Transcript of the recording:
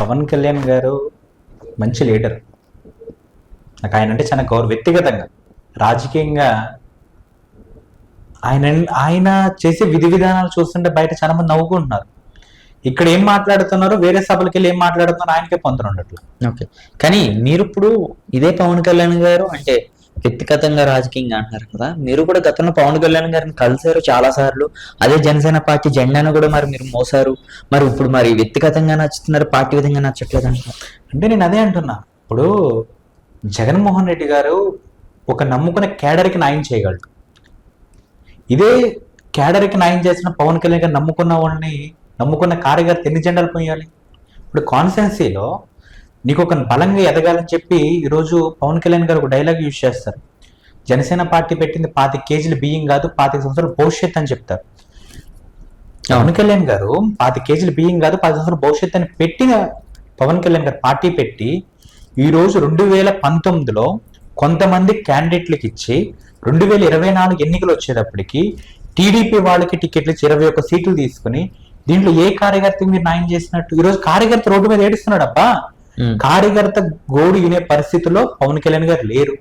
పవన్ కళ్యాణ్ గారు మంచి లీడర్. నాకు ఆయన అంటే చాలా గౌరవ వ్యక్తిగతంగా రాజకీయంగా ఆయన ఆయన చేసే విధి విధానాలు చూస్తుంటే బయట చాలా మంది నవ్వుకుంటున్నారు. ఇక్కడ ఏం మాట్లాడుతున్నారో వేరే సభలకి వెళ్ళి ఏం మాట్లాడుతున్నారో ఆయనకే పొందరు ఉండట్లేదు. ఓకే. కానీ మీరు ఇప్పుడు ఇదే పవన్ కళ్యాణ్ గారు అంటే వ్యక్తిగతంగా రాజకీయంగా అంటున్నారు కదా మీరు కూడా గతంలో పవన్ కళ్యాణ్ గారిని కలిశారు చాలా సార్లు అదే జనసేన పార్టీ జెండాను కూడా మరి మీరు మోసారు. మరి ఇప్పుడు మరి వ్యక్తిగతంగా నచ్చుతున్నారు పార్టీ విధంగా నచ్చట్లేదు అంటే నేను అదే అంటున్నా. ఇప్పుడు జగన్మోహన్ రెడ్డి గారు ఒక నమ్ముకున్న కేడర్కి న్యాయం చేయగలడు. ఇదే కేడర్కి న్యాయం చేసిన పవన్ కళ్యాణ్ గారు నమ్ముకున్న వాళ్ళని నమ్ముకున్న కార్యకర్త ఎన్ని జెండాలు పోయాలి? ఇప్పుడు కాన్స్టెన్సీలో నీకు ఒక బలంగా ఎదగాలని చెప్పి ఈరోజు పవన్ కళ్యాణ్ గారు ఒక డైలాగ్ యూజ్ చేస్తారు. జనసేన పార్టీ పెట్టింది పాతి కేజీల బియ్యం కాదు పాతి సంవత్సరాల భవిష్యత్ అని చెప్తారు. పవన్ కళ్యాణ్ గారు పాతి కేజీల బియ్యం కాదు పది సంవత్సరాల భవిష్యత్ అని పెట్టిన పవన్ కళ్యాణ్ గారు పార్టీ పెట్టి ఈ రోజు రెండు వేల పంతొమ్మిదిలో కొంతమంది క్యాండిడేట్లకు ఇచ్చి రెండు వేల ఇరవై నాలుగు ఎన్నికలు వచ్చేటప్పటికి టీడీపీ వాళ్ళకి టికెట్లు ఇచ్చి ఇరవై ఒక్క సీట్లు తీసుకుని దీంట్లో ఏ కార్యకర్తకి మీరు న్యాయం చేసినట్టు? ఈ రోజు కార్యకర్త రోడ్డు మీద ఏడుస్తున్నాడు అబ్బా. ఉమ్. కార్యకర్త గోడు వినే పరిస్థితిలో పవన్ కళ్యాణ్ గారు లేరు.